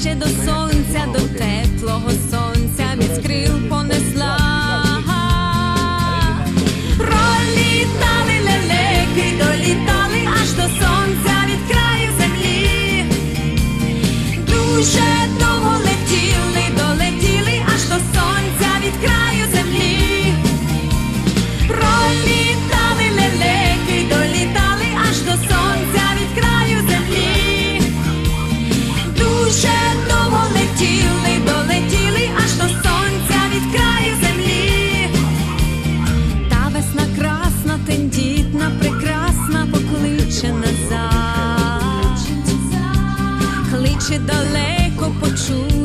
ближче до сонця, до теплого сонця від крил понесла. Пролітали лелеки, долітали аж до сонця від краю землі. Дуже чи далеко почув.